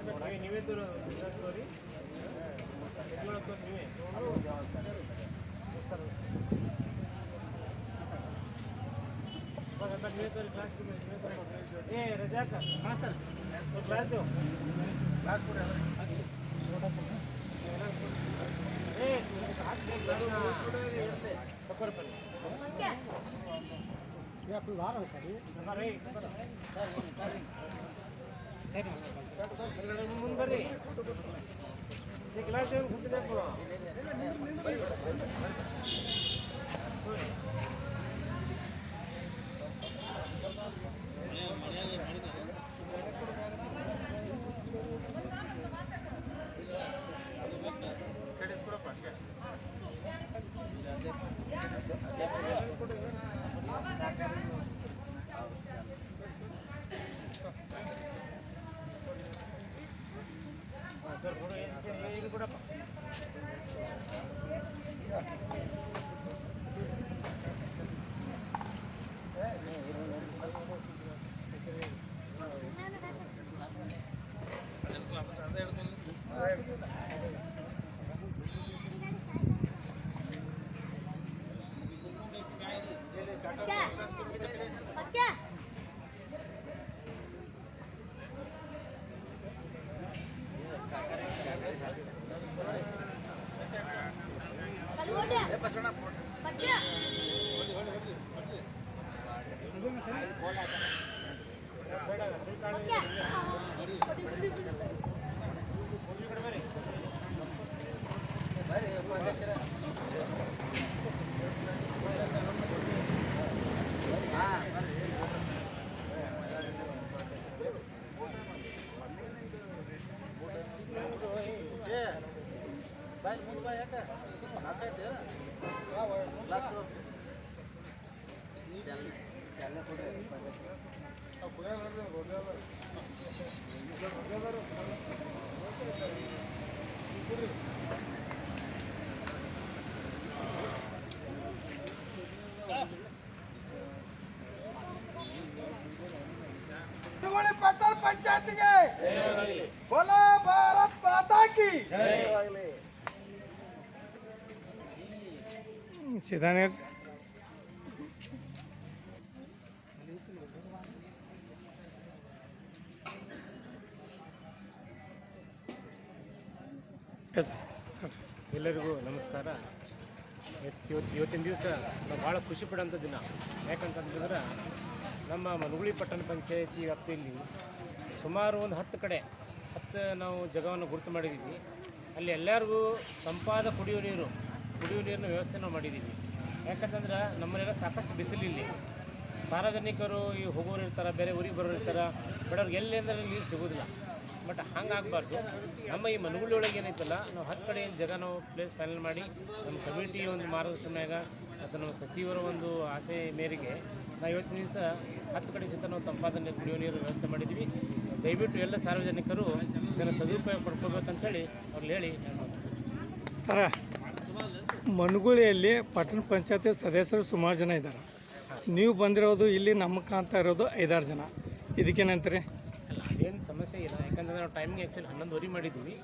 ನೀವೇ ತೋರಿ ನೀವೇ ನಮಸ್ಕಾರ ನಮಸ್ಕಾರ ನೀವೇ ತೋರಿ ಕ್ಲಾಸ್ ಏ ರಜಾಕ ಹಾಂ ಸರ್ ಕ್ಲಾಸ್ ಕ್ಲಾಸ್ ಕೊಡಿ ಏ ತಕ್ಕೊರಿ ಬನ್ನಿ ಸರಿ ಸರಿ ಬರ್ರಿ ಈ ಕ್ಲಾಸ್ ಏನು ಕೂತಿಬೇಕು ಸರ್ ಕೊಡು ಇದು ಕೊಡಪ್ಪ ಮುಂದೆ ಬಾಯ್ ಯಾಕೆ ನಾಚೈತೆ ಗ್ಲಾಸ್ ಕೊಡು ತಿರುಗುಳಿ ಪಟ್ಟಣ ಪಂಚಾಯತಿಗೆ ಬೋಲಾ ಭಾರತ್ ಮಾತಾ ಕಿ ಸಿದಾನೇರ್ ಎಲ್ಲರಿಗೂ ನಮಸ್ಕಾರ. ಇವತ್ತು ಇವತ್ತಿನ ದಿವಸ ನಾವು ಭಾಳ ಖುಷಿ ಪಡೋಂಥ ದಿನ. ಯಾಕಂತಂದ್ರೆ ನಮ್ಮ ಮನಗುಳಿ ಪಟ್ಟಣ ಪಂಚಾಯತಿ ವ್ಯಾಪ್ತಿಯಲ್ಲಿ ಸುಮಾರು ಒಂದು ಹತ್ತು ಕಡೆ ಹತ್ತು ನಾವು ಜಗವನ್ನು ಗುರುತು ಮಾಡಿದ್ದೀವಿ ಅಲ್ಲಿ ಎಲ್ಲರಿಗೂ ತಂಪಾದ ಕುಡಿಯುವ ನೀರು ಕುಡಿಯುವ ನೀರಿನ ವ್ಯವಸ್ಥೆ ನಾವು ಮಾಡಿದ್ದೀವಿ. ಯಾಕಂತಂದ್ರೆ ನಮ್ಮನೆಲ್ಲ ಸಾಕಷ್ಟು ಬಿಸಿಲಿಲ್ಲಿ ಸಾರ್ವಜನಿಕರು ಈ ಹೋಗೋರು ಇರ್ತಾರೆ, ಬೇರೆ ಊರಿಗೆ ಬರೋರು ಇರ್ತಾರೆ, ಬಡವ್ರಿಗೆ ಎಲ್ಲಿ ಅಂದ್ರೆ ನೀರು ಸಿಗೋದಿಲ್ಲ ಬಟ್ ಹಂಗೆ ಆಗಬಾರ್ದು ನಮ್ಮ ಈ ಮನಗುಳಿ ಒಳಗೆ ಏನೈತಲ್ಲ ನಾವು ಹತ್ತು ಕಡೆ ಜಾಗ ನಾವು ಪ್ಲೇಸ್ ಫೈನಲ್ ಮಾಡಿ, ನಮ್ಮ ಕಮಿಟಿ ಒಂದು ಮಾರ್ಗದರ್ಶನಾಗ ಅಥವಾ ನಮ್ಮ ಸಚಿವರ ಒಂದು ಆಸೆ ಮೇರೆಗೆ ನಾವು ಇವತ್ತಿನ ದಿವಸ ಹತ್ತು ಕಡೆ ಜೊತೆ ನಾವು ತಂಪಾದ ನೀರು ಕುಡಿಯೋ ನೀರು ವ್ಯವಸ್ಥೆ ಮಾಡಿದ್ವಿ ದಯವಿಟ್ಟು ಎಲ್ಲ ಸಾರ್ವಜನಿಕರು ಇದನ್ನು ಸದುಪಯೋಗ ಪಡ್ಕೋಬೇಕಂತೇಳಿ ಅವ್ರಲ್ಲಿ ಹೇಳಿ ಸರ ಮನಗುಳಿಯಲ್ಲಿ ಪಟ್ಟಣ ಪಂಚಾಯತಿ ಸದಸ್ಯರು ಸುಮಾರು ಜನ ಇದ್ದಾರೆ. ನೀವು ಬಂದಿರೋದು ಇಲ್ಲಿ ನಮ್ಮ ಕಾಣ್ತಾ ಇರೋದು ಐದಾರು ಜನ. ಇದಕ್ಕೇನಂತೀರಿ ಸಮಸ್ಯೆ ಇಲ್ಲ. ಯಾಕಂದ್ರೆ ನಾವು ಟೈಮಿಂಗ್ ಆ್ಯಕ್ಚುಲಿ ಹನ್ನೊಂದುವರೆ ಮಾಡಿದ್ದೀವಿ.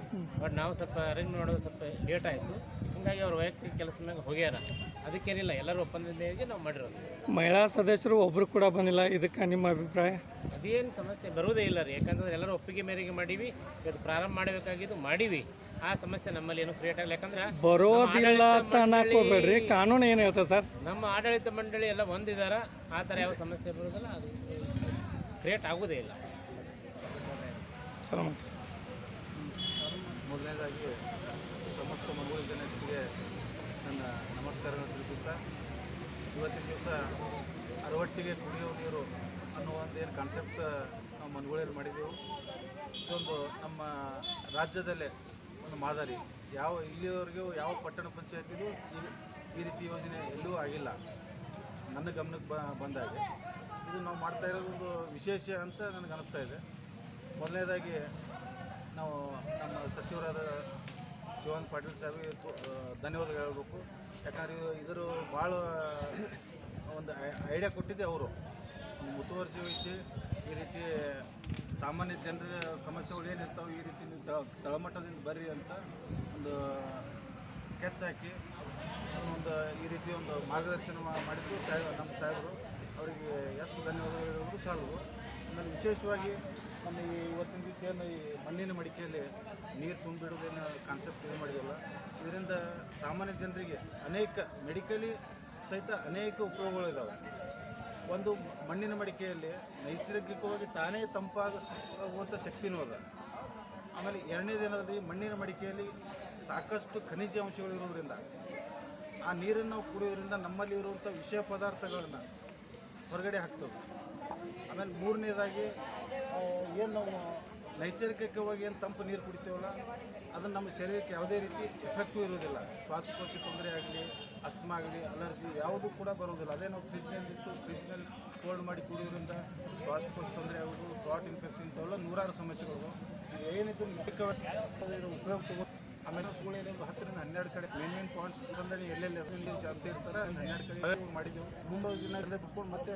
ಬಟ್ ನಾವು ಸ್ವಲ್ಪ ಅರೇಂಜ್ ಮಾಡೋದು ಸ್ವಲ್ಪ ಲೇಟ್ ಆಯಿತು. ಹೀಗಾಗಿ ಅವ್ರ ವೈಯಕ್ತಿಕ ಕೆಲಸ ಮ್ಯಾಗ ಹೋಗ್ಯಾರ. ಅದಕ್ಕೇನಿಲ್ಲ ಎಲ್ಲರೂ ಒಪ್ಪಂದದ ಮೇರೆಗೆ ನಾವು ಮಾಡಿರೋದು. ಮಹಿಳಾ ಸದಸ್ಯರು ಒಬ್ಬರು ಕೂಡ ಬಂದಿಲ್ಲ. ಇದಕ್ಕೆ ನಿಮ್ಮ ಅಭಿಪ್ರಾಯ? ಅದೇನು ಸಮಸ್ಯೆ ಬರುವುದೇ ಇಲ್ಲ ರೀ. ಯಾಕಂದ್ರೆ ಎಲ್ಲರೂ ಒಪ್ಪಿಗೆ ಮೇರೆಗೆ ಮಾಡೀವಿ. ಇದು ಪ್ರಾರಂಭ ಮಾಡಬೇಕಾಗಿದ್ದು ಮಾಡೀವಿ. ಆ ಸಮಸ್ಯೆ ನಮ್ಮಲ್ಲಿ ಏನು ಕ್ರಿಯೇಟ್ ಆಗಲ್ಲ ಯಾಕಂದ್ರೆ ಬರೋದಿಲ್ಲ ಅಂತ ಹೋಗ್ಬೇಡ್ರಿ. ಕಾನೂನು ಏನು ಹೇಳ್ತದೆ ಸರ್? ನಮ್ಮ ಆಡಳಿತ ಮಂಡಳಿ ಎಲ್ಲ ಒಂದಿದಾರ. ಆ ಥರ ಯಾವ ಸಮಸ್ಯೆ ಬರೋದಿಲ್ಲ ಅದು ಕ್ರಿಯೇಟ್ ಆಗೋದೇ ಇಲ್ಲ. ಮೊದಲನೇದಾಗಿ ಸಮಸ್ತ ಮನಗುಳಿ ಜನತೆಗೆ ನನ್ನ ನಮಸ್ಕಾರಗಳನ್ನು ತಿಳಿಸುತ್ತಾ, ಇವತ್ತಿನ ದಿವಸ ಅರವಟ್ಟಿಗೆ ಕುಡಿಯುವ ನೀರು ಅನ್ನುವ ಒಂದು ಏನು ಕಾನ್ಸೆಪ್ಟ್ ನಾವು ಮನಗುಳಿಯಲ್ಲಿ ಮಾಡಿದ್ದೆವು ಇದೊಂದು ನಮ್ಮ ರಾಜ್ಯದಲ್ಲೇ ಒಂದು ಮಾದರಿ. ಯಾವ ಇಲ್ಲಿವರೆಗೂ ಯಾವ ಪಟ್ಟಣ ಪಂಚಾಯತಿಗೂ ಈ ರೀತಿ ಯೋಜನೆ ಎಲ್ಲೂ ಆಗಿಲ್ಲ. ನನ್ನ ಗಮನಕ್ಕೆ ಬಂದಾಗ. ಇದು ನಾವು ಮಾಡ್ತಾ ಇರೋದು ಒಂದು ವಿಶೇಷ ಅಂತ ನನಗೆ ಅನಿಸ್ತಾ ಇದೆ. ಮೊದಲನೇದಾಗಿ ನಾವು ನಮ್ಮ ಸಚಿವರಾದ ಶಿವಾನಂದ ಪಾಟೀಲ್ ಸಾಹೇಬ್ಗೆ ಧನ್ಯವಾದ ಹೇಳಬೇಕು. ಯಾಕಂದ್ರೆ ಇದರು ಭಾಳ ಒಂದು ಐಡಿಯಾ ಕೊಟ್ಟಿದ್ದೆ ಅವರು. ಮುತುವರ್ಜಿ ವಹಿಸಿ ಈ ರೀತಿ ಸಾಮಾನ್ಯ ಜನರ ಸಮಸ್ಯೆಗಳು ಏನಿರ್ತಾವೆ ಈ ರೀತಿ ತಳಮಟ್ಟದಿಂದ ಬರ್ರಿ ಅಂತ ಒಂದು ಸ್ಕೆಚ್ ಹಾಕಿ ಒಂದು ಈ ರೀತಿ ಒಂದು ಮಾರ್ಗದರ್ಶನ ಮಾಡಿದ್ರು ಸಾಹೇಬ್, ನಮ್ಮ ಸಾಹೇಬರು. ಅವರಿಗೆ ಎಷ್ಟು ಧನ್ಯವಾದಗಳು ಸಾಲದು. ಆಮೇಲೆ ವಿಶೇಷವಾಗಿ ನಮ್ಮ ಇವತ್ತಿನ ದಿವಸ ಏನು ಈ ಮಣ್ಣಿನ ಮಡಿಕೆಯಲ್ಲಿ ನೀರು ತುಂಬಿಡೋದೇನು ಕಾನ್ಸೆಪ್ಟ್ ಇದು ಮಾಡಿದಲ್ಲ ಇದರಿಂದ ಸಾಮಾನ್ಯ ಜನರಿಗೆ ಅನೇಕ ಮೆಡಿಕಲಿ ಸಹಿತ ಅನೇಕ ಉಪಯೋಗಗಳಿದ್ದಾವೆ ಒಂದು ಮಣ್ಣಿನ ಮಡಿಕೆಯಲ್ಲಿ ನೈಸರ್ಗಿಕವಾಗಿ ತಾನೇ ತಂಪಾಗುವಂಥ ಶಕ್ತಿನೂ ಅದ. ಆಮೇಲೆ ಎರಡನೇದೇನಂದ್ರೆ ಮಣ್ಣಿನ ಮಡಿಕೆಯಲ್ಲಿ ಸಾಕಷ್ಟು ಖನಿಜ ಅಂಶಗಳು ಇರೋದ್ರಿಂದ ಆ ನೀರನ್ನು ನಾವು ಕುಡಿಯೋದ್ರಿಂದ ನಮ್ಮಲ್ಲಿ ಇರುವಂಥ ವಿಷಯ ಪದಾರ್ಥಗಳನ್ನು ಹೊರಗಡೆ ಹಾಕ್ತದೆ. ಆಮೇಲೆ ಮೂರನೇದಾಗಿ ಏನು ನಾವು ನೈಸರ್ಗಿಕವಾಗಿ ಏನು ತಂಪು ನೀರು ಕುಡಿತೇವಲ್ಲ, ಅದನ್ನು ನಮ್ಮ ಶರೀರಕ್ಕೆ ಯಾವುದೇ ರೀತಿ ಎಫೆಕ್ಟು ಇರೋದಿಲ್ಲ ಶ್ವಾಸಕೋಶ ತೊಂದರೆ ಆಗಲಿ, ಅಸ್ತಮ ಆಗಲಿ ಅಲರ್ಜಿ ಯಾವುದೂ ಕೂಡ ಬರೋದಿಲ್ಲ ಅದೇ ನಾವು ಫ್ರಿಜ್ನಲ್ಲಿ ಇಟ್ಟು ಫ್ರಿಜ್ನಲ್ಲಿ ಕೋಲ್ಡ್ ಮಾಡಿ ಕುಡಿಯೋದ್ರಿಂದ ಶ್ವಾಸಕೋಶ ತೊಂದರೆ ಆಗೋದು ಥ್ರಾಟ್ ಇನ್ಫೆಕ್ಷನ್ ಇಂಥವೆಲ್ಲ ನೂರಾರು ಸಮಸ್ಯೆಗಳು. ಏನಿದ್ದು ಉಪಯೋಗ ತಗೋ ಆಮೇಲೆ ಸುಳ್ಳು ಒಂದು ಹತ್ತರಿಂದ ಹನ್ನೆರಡು ಕಡೆ ಮೇನ್ ಮೇನ್ ಪಾಯಿಂಟ್ಸ್ ಎಲ್ಲೆಲ್ಲಿ ಜಾಸ್ತಿ ಇರ್ತಾರೆ, ಹನ್ನೆರಡು ಕಡೆ ಮಾಡಿದ್ದೆವು ಮುಂದೆ ದಿನ ಬಿಟ್ಕೊಂಡು ಮತ್ತೆ